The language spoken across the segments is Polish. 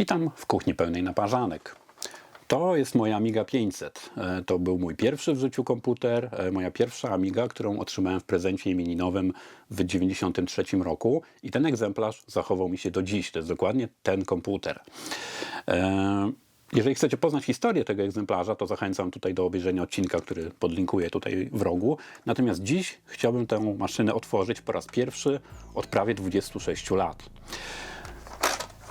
Witam w kuchni pełnej naparzanek. To jest moja Amiga 500. E, To był mój pierwszy w życiu komputer, e, moja pierwsza Amiga, którą otrzymałem w prezencie imieninowym w 1993 roku i ten egzemplarz zachował mi się do dziś. To jest dokładnie ten komputer. E, Jeżeli chcecie poznać historię tego egzemplarza, to zachęcam tutaj do obejrzenia odcinka, który podlinkuję tutaj w rogu. Natomiast dziś chciałbym tę maszynę otworzyć po raz pierwszy od prawie 26 lat.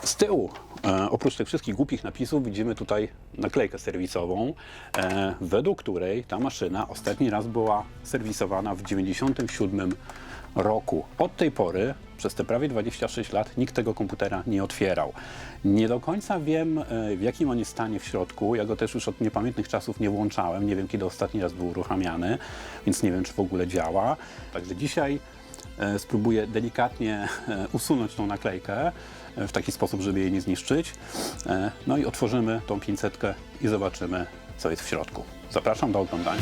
Z tyłu, e, oprócz tych wszystkich głupich napisów, widzimy tutaj naklejkę serwisową, e, według której ta maszyna ostatni raz była serwisowana w 1997 roku. Od tej pory, przez te prawie 26 lat, nikt tego komputera nie otwierał. Nie do końca wiem, e, w jakim on jest stanie w środku. Ja go też już od niepamiętnych czasów nie włączałem. Nie wiem, kiedy ostatni raz był uruchamiany, więc nie wiem, czy w ogóle działa. Także dzisiaj E, spróbuję delikatnie e, usunąć tą naklejkę w taki sposób, żeby jej nie zniszczyć. E, No i otworzymy tą 500 i zobaczymy, co jest w środku. Zapraszam do oglądania.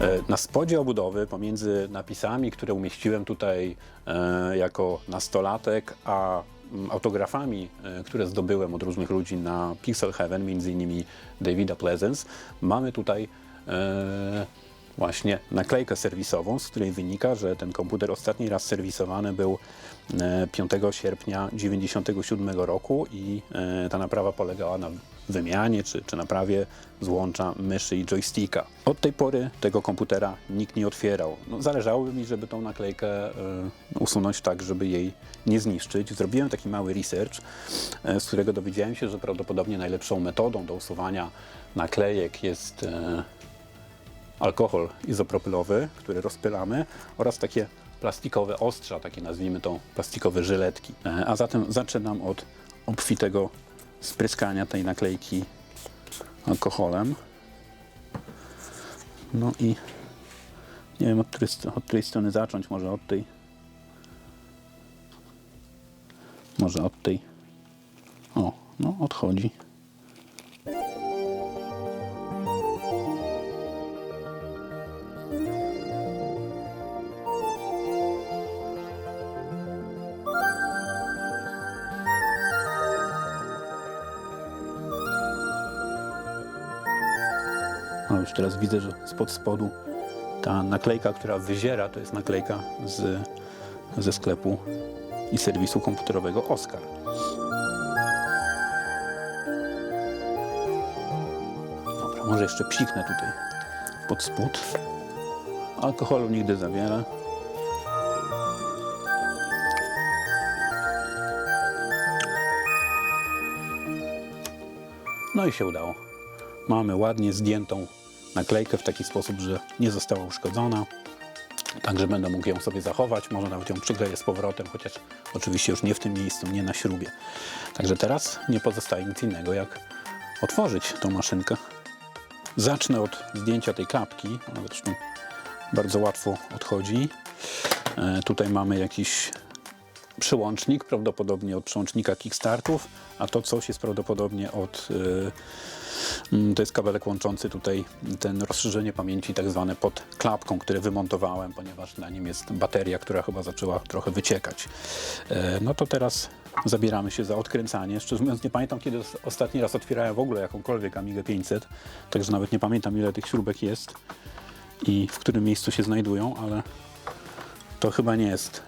E, Na spodzie obudowy, pomiędzy napisami, które umieściłem tutaj e, jako nastolatek, a mm, autografami, które zdobyłem od różnych ludzi na Pixel Heaven, między innymi Davida Pleasance, mamy tutaj właśnie naklejkę serwisową, z której wynika, że ten komputer ostatni raz serwisowany był e, 5 sierpnia 1997 roku i e, ta naprawa polegała na wymianie czy, czy naprawie złącza myszy i joysticka. Od tej pory tego komputera nikt nie otwierał. No, zależałoby mi, żeby tą naklejkę e, usunąć tak, żeby jej nie zniszczyć. Zrobiłem taki mały research, e, z którego dowiedziałem się, że prawdopodobnie najlepszą metodą do usuwania naklejek jest e, alkohol izopropylowy, który rozpylamy oraz takie plastikowe ostrza, takie nazwijmy to plastikowe żyletki. E, A zatem zaczynam od obfitego spryskania tej naklejki alkoholem. No i nie wiem od której, od której strony zacząć, może od tej może od tej o, no odchodzi. Już teraz widzę, że spod spodu ta naklejka, która wyziera, to jest naklejka z, ze sklepu i serwisu komputerowego Oscar. Dobra, może jeszcze psiknę tutaj pod spód. Alkoholu nigdy za wiele. No i się udało. Mamy ładnie zdjętą naklejkę w taki sposób, że nie została uszkodzona. Także będę mógł ją sobie zachować, może nawet ją przykleję z powrotem, chociaż oczywiście już nie w tym miejscu, nie na śrubie. Także teraz nie pozostaje nic innego, jak otworzyć tą maszynkę. Zacznę od zdjęcia tej klapki, ona zresztą bardzo łatwo odchodzi. E, tutaj mamy jakiś przyłącznik, prawdopodobnie od przyłącznika Kickstartów, a to coś jest prawdopodobnie od. y, mm, to jest kabelek łączący tutaj ten rozszerzenie pamięci, tak zwane pod klapką, które wymontowałem, ponieważ na nim jest bateria, która chyba zaczęła trochę wyciekać. E, No to teraz zabieramy się za odkręcanie. Szczerze mówiąc, nie pamiętam, kiedy os- ostatni raz otwierałem w ogóle jakąkolwiek Amigę 500, także nawet nie pamiętam, ile tych śrubek jest i w którym miejscu się znajdują, ale to chyba nie jest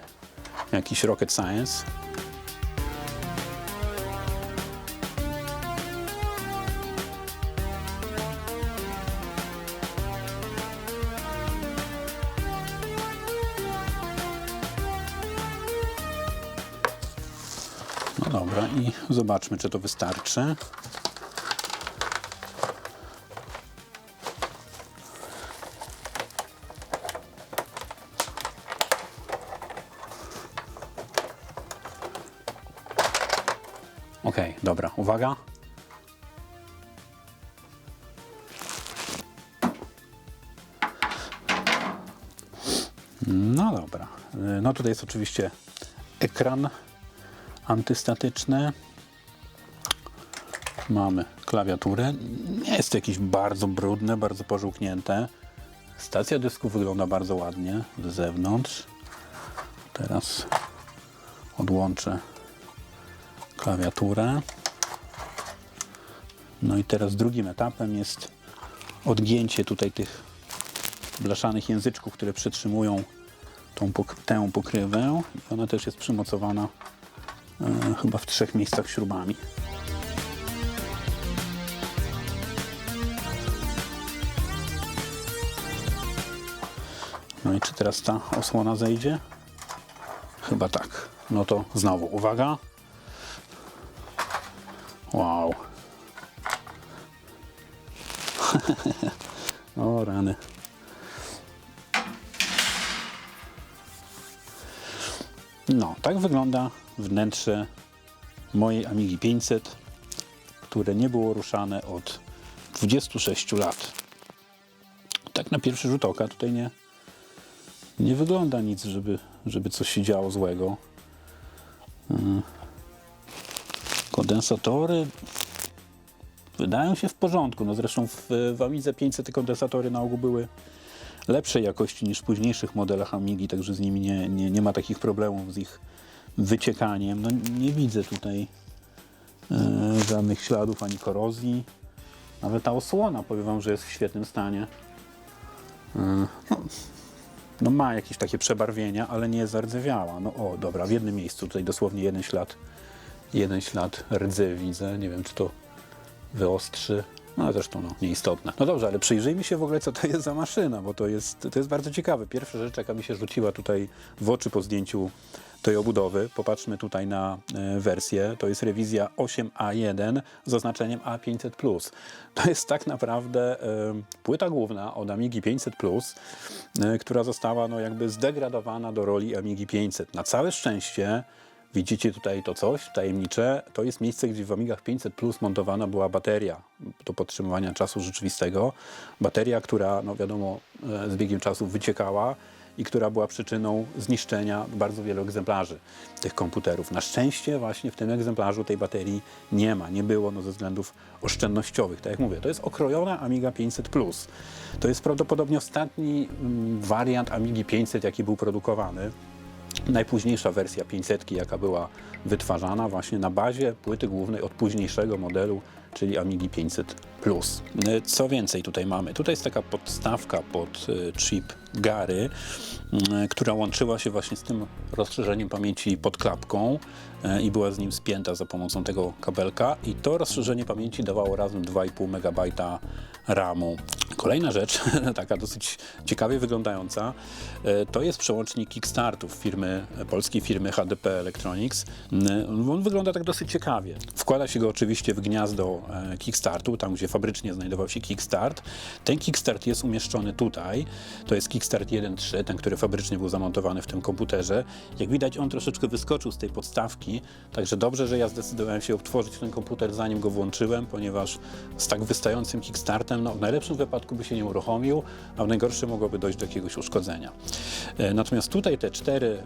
jakiś rocket science. No dobra, i zobaczmy, czy to wystarczy. Uwaga. No dobra. Y, No tutaj jest oczywiście ekran antystatyczny. Mamy klawiaturę. Nie jest to jakieś bardzo brudne, bardzo pożółknięte. Stacja dysku wygląda bardzo ładnie z zewnątrz. Teraz odłączę klawiaturę. No i teraz drugim etapem jest odgięcie tutaj tych blaszanych języczków, które przytrzymują tą pok- tę pokrywę. I ona też jest przymocowana e, chyba w trzech miejscach śrubami. No i czy teraz ta osłona zejdzie? Chyba tak. No to znowu uwaga. Wow. o rany. No, tak wygląda wnętrze mojej Amigi 500, które nie było ruszane od 26 lat. Tak na pierwszy rzut oka tutaj nie, nie wygląda nic, żeby, żeby coś się działo złego. Mm. Kondensatory wydają się w porządku. No zresztą w, w Amidze 500 te kondensatory na ogół były lepszej jakości niż w późniejszych modelach Amigi, także z nimi nie, nie, nie ma takich problemów z ich wyciekaniem. No nie widzę tutaj e, żadnych śladów ani korozji. Nawet ta osłona, powiem Wam, że jest w świetnym stanie. E, no, no ma jakieś takie przebarwienia, ale nie zardzewiała. No o, dobra, w jednym miejscu tutaj dosłownie jeden ślad, jeden ślad rdzy widzę. Nie wiem, czy to wyostrzy. No zresztą no, nieistotne. No dobrze, ale przyjrzyjmy się w ogóle, co to jest za maszyna, bo to jest, to jest bardzo ciekawe. Pierwsza rzecz, jaka mi się rzuciła tutaj w oczy po zdjęciu tej obudowy, popatrzmy tutaj na e, wersję, to jest rewizja 8A1 z oznaczeniem A500+. To jest tak naprawdę e, płyta główna od Amigi 500+, e, która została no, jakby zdegradowana do roli Amigi 500. Na całe szczęście Widzicie tutaj to coś tajemnicze. To jest miejsce, gdzie w Amigach 500 Plus montowana była bateria do podtrzymywania czasu rzeczywistego. Bateria, która, no wiadomo, e, z biegiem czasu wyciekała i która była przyczyną zniszczenia bardzo wielu egzemplarzy tych komputerów. Na szczęście właśnie w tym egzemplarzu tej baterii nie ma, nie było no, ze względów oszczędnościowych. Tak jak mówię, to jest okrojona Amiga 500 Plus. To jest prawdopodobnie ostatni mm, wariant Amigi 500, jaki był produkowany najpóźniejsza wersja 500, jaka była wytwarzana właśnie na bazie płyty głównej od późniejszego modelu, czyli Amigi 500 Plus. E, Co więcej tutaj mamy? Tutaj jest taka podstawka pod e, chip Gary, m, która łączyła się właśnie z tym rozszerzeniem pamięci pod klapką i była z nim spięta za pomocą tego kabelka i to rozszerzenie pamięci dawało razem 2,5 MB RAMu. Kolejna rzecz, taka dosyć ciekawie wyglądająca, to jest przełącznik Kickstartów firmy, polskiej firmy HDP Electronics. On wygląda tak dosyć ciekawie. Wkłada się go oczywiście w gniazdo Kickstartu, tam gdzie fabrycznie znajdował się Kickstart. Ten Kickstart jest umieszczony tutaj. To jest Kickstart 1.3, ten, który fabrycznie był zamontowany w tym komputerze. Jak widać, on troszeczkę wyskoczył z tej podstawki, także dobrze, że ja zdecydowałem się odtworzyć ten komputer zanim go włączyłem, ponieważ z tak wystającym Kickstartem, no, w najlepszym wypadku by się nie uruchomił, a w najgorszym mogłoby dojść do jakiegoś uszkodzenia. E, Natomiast tutaj te cztery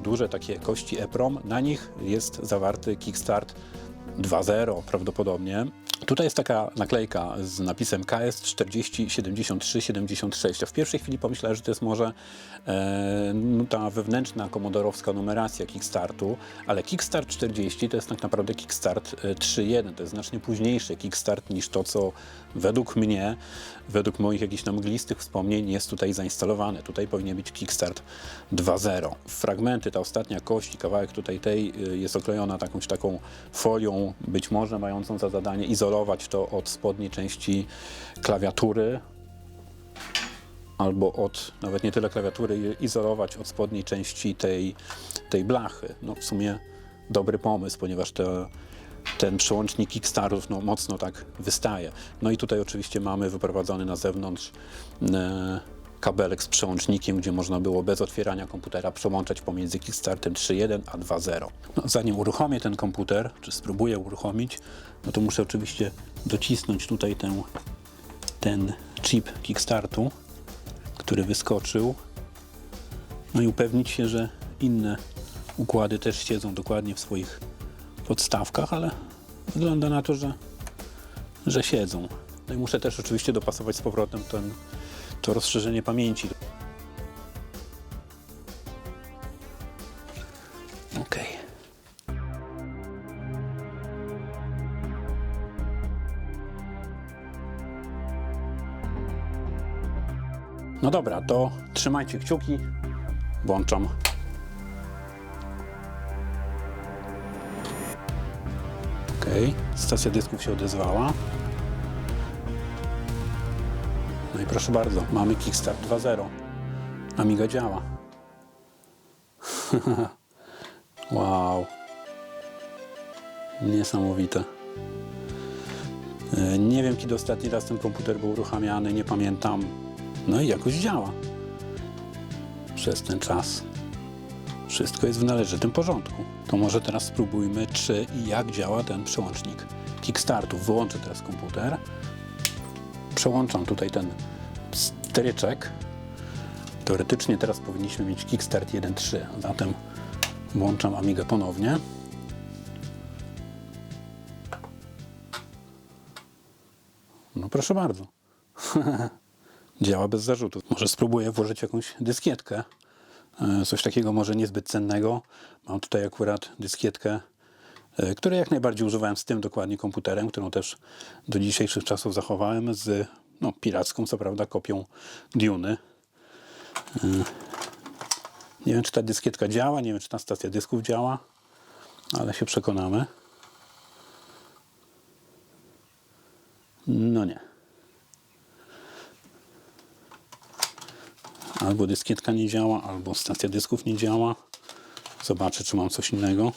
e, duże takie kości EPROM, na nich jest zawarty Kickstart 2.0 prawdopodobnie. Tutaj jest taka naklejka z napisem KS 40 73 76. A w pierwszej chwili pomyślałem, że to jest może e, no, ta wewnętrzna komodorowska numeracja Kickstartu, ale Kickstart 40 to jest tak naprawdę Kickstart e, 3.1. To jest znacznie późniejszy Kickstart niż to, co według mnie, według moich jakichś tam mglistych wspomnień jest tutaj zainstalowane. Tutaj powinien być Kickstart 2.0. Fragmenty, ta ostatnia kość kawałek tutaj tej y, jest oklejona takąś taką folią, być może mającą za zadanie izolować to od spodniej części klawiatury, albo od, nawet nie tyle klawiatury, izolować od spodniej części tej, tej blachy. No w sumie dobry pomysł, ponieważ te, ten przełącznik Kickstartów no, mocno tak wystaje. No i tutaj oczywiście mamy wyprowadzony na zewnątrz e, kabelek z przełącznikiem, gdzie można było bez otwierania komputera przełączać pomiędzy Kickstartem 3.1 a 2.0. No, zanim uruchomię ten komputer, czy spróbuję uruchomić, no to muszę oczywiście docisnąć tutaj ten, ten chip Kickstartu, który wyskoczył. No i upewnić się, że inne układy też siedzą dokładnie w swoich podstawkach, ale wygląda na to, że, że siedzą. No i muszę też oczywiście dopasować z powrotem ten, to rozszerzenie pamięci. Okej. No dobra, to trzymajcie kciuki. Włączam. Stacja dysków się odezwała. No i proszę bardzo, mamy Kickstart 2.0. Amiga działa. wow. Niesamowite. E, Nie wiem, kiedy ostatni raz ten komputer był uruchamiany, nie pamiętam. No i jakoś działa. Przez ten czas. Wszystko jest w należytym porządku. To może teraz spróbujmy, czy i jak działa ten przełącznik Kickstartu. Wyłączę teraz komputer. Przełączam tutaj ten stryczek. Teoretycznie teraz powinniśmy mieć Kickstart 1.3. Zatem włączam Amigę ponownie. No proszę bardzo. Działa bez zarzutów. Może spróbuję włożyć jakąś dyskietkę. E, Coś takiego może niezbyt cennego. Mam tutaj akurat dyskietkę, e, której jak najbardziej używałem z tym dokładnie komputerem, którą też do dzisiejszych czasów zachowałem z no, piracką, co prawda, kopią Duny. E, Nie wiem, czy ta dyskietka działa, nie wiem, czy ta stacja dysków działa, ale się przekonamy. No nie. Albo dyskietka nie działa, albo stacja dysków nie działa. Zobaczę, czy mam coś innego.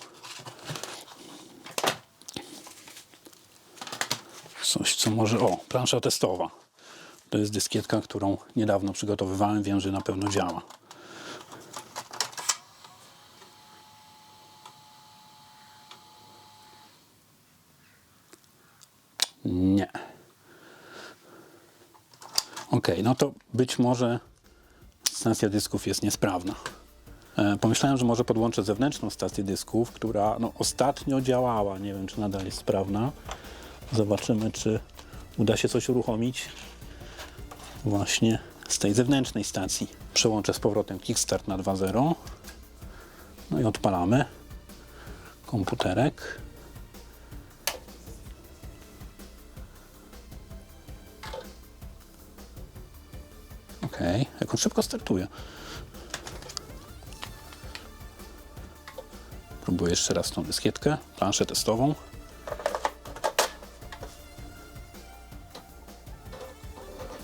Coś, co może... O, plansza testowa. To jest dyskietka, którą niedawno przygotowywałem. Wiem, że na pewno działa. Nie. Ok, no to być może stacja dysków jest niesprawna. E, Pomyślałem, że może podłączę zewnętrzną stację dysków, która no, ostatnio działała. Nie wiem, czy nadal jest sprawna. Zobaczymy, czy uda się coś uruchomić właśnie z tej zewnętrznej stacji. Przełączę z powrotem Kickstart na 2.0. No i odpalamy komputerek. Ok, jak on szybko startuje. Próbuję jeszcze raz tą dyskietkę, planszę testową.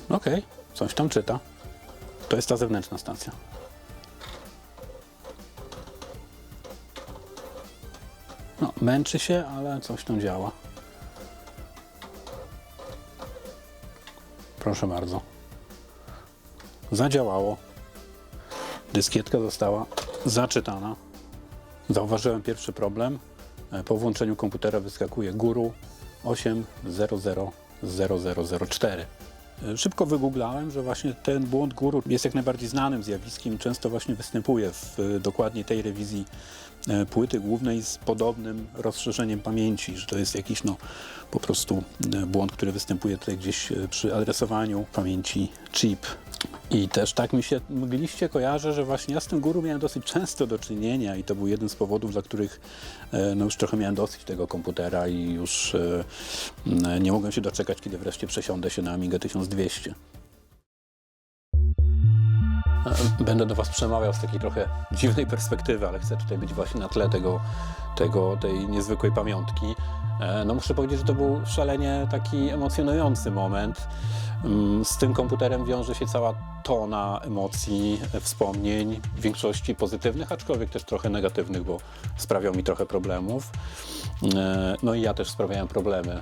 Ok, coś tam czyta. To jest ta zewnętrzna stacja. No, męczy się, ale coś tam działa. Proszę bardzo zadziałało. Dyskietka została zaczytana. Zauważyłem pierwszy problem. E, Po włączeniu komputera wyskakuje guru 8000004. E, Szybko wygooglałem, że właśnie ten błąd guru jest jak najbardziej znanym zjawiskiem. Często właśnie występuje w e, dokładnie tej rewizji płyty głównej z podobnym rozszerzeniem pamięci, że to jest jakiś no po prostu błąd, który występuje tutaj gdzieś przy adresowaniu pamięci chip. I też tak mi się mgliście kojarzę, że właśnie ja z tym guru miałem dosyć często do czynienia i to był jeden z powodów, dla których e, no już trochę miałem dosyć tego komputera i już e, m, nie mogłem się doczekać, kiedy wreszcie przesiądę się na Amigę 1200. E, Będę do Was przemawiał z takiej trochę dziwnej perspektywy, ale chcę tutaj być właśnie na tle tego, tego, tej niezwykłej pamiątki. No muszę powiedzieć, że to był szalenie taki emocjonujący moment. Mm, Z tym komputerem wiąże się cała tona emocji, wspomnień, w większości pozytywnych, aczkolwiek też trochę negatywnych, bo sprawiał mi trochę problemów. E, No i ja też sprawiałem problemy e,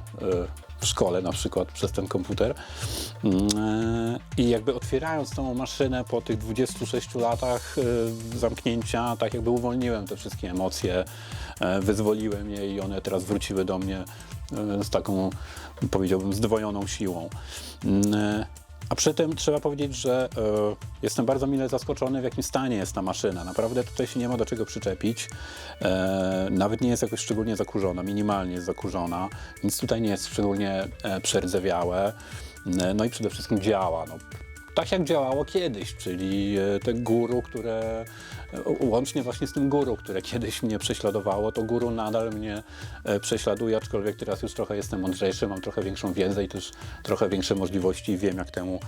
w szkole na przykład przez ten komputer. Mm, e, I jakby otwierając tą maszynę po tych 26 latach zamknięcia, tak jakby uwolniłem te wszystkie emocje, wyzwoliłem je i one teraz wróciły do mnie z taką, powiedziałbym, zdwojoną siłą. Mm, e, A przy tym trzeba powiedzieć, że e, jestem bardzo mile zaskoczony, w jakim stanie jest ta maszyna. Naprawdę tutaj się nie ma do czego przyczepić. E, nawet nie jest jakoś szczególnie zakurzona, minimalnie jest zakurzona. Nic tutaj nie jest szczególnie e, przerdzewiałe. E, No i przede wszystkim działa. No, tak jak działało kiedyś, czyli te guru, które łącznie właśnie z tym guru, które kiedyś mnie prześladowało, to guru nadal mnie e, prześladuje, aczkolwiek teraz już trochę jestem mądrzejszy, mam trochę większą wiedzę i też trochę większe możliwości i wiem, jak temu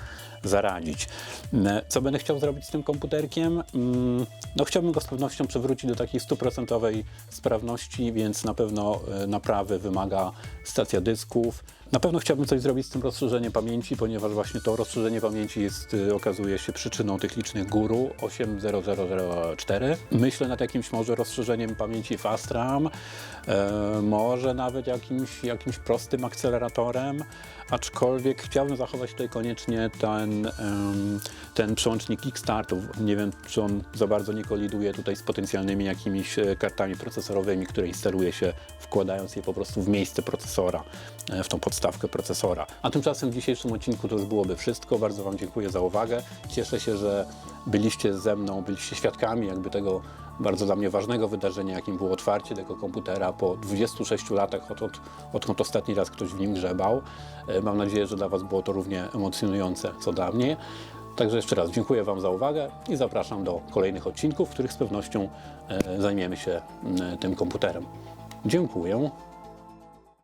zaradzić. E, Co będę chciał zrobić z tym komputerkiem? Mm, No chciałbym go z pewnością przywrócić do takiej stuprocentowej sprawności, więc na pewno e, naprawy wymaga stacja dysków. Na pewno chciałbym coś zrobić z tym rozszerzeniem pamięci, ponieważ właśnie to rozszerzenie pamięci jest, okazuje się przyczyną tych licznych guru 80004. Myślę nad jakimś może rozszerzeniem pamięci Fast RAM, e, może nawet jakimś, jakimś prostym akceleratorem, aczkolwiek chciałbym zachować tutaj koniecznie ten, em, ten przełącznik Kickstartów. Nie wiem, czy on za bardzo nie koliduje tutaj z potencjalnymi jakimiś e, kartami procesorowymi, które instaluje się wkładając je po prostu w miejsce procesora, e, w tą podstawkę procesora. A tymczasem w dzisiejszym odcinku to już byłoby wszystko. Bardzo Wam dziękuję za uwagę. Cieszę się, że byliście ze mną, byliście świadkami jakby tego bardzo dla mnie ważnego wydarzenia, jakim było otwarcie tego komputera po 26 latach, odkąd, odkąd ostatni raz ktoś w nim grzebał. E, Mam nadzieję, że dla Was było to równie emocjonujące, co dla mnie. Także jeszcze raz dziękuję Wam za uwagę i zapraszam do kolejnych odcinków, w których z pewnością e, zajmiemy się tym komputerem. Dziękuję.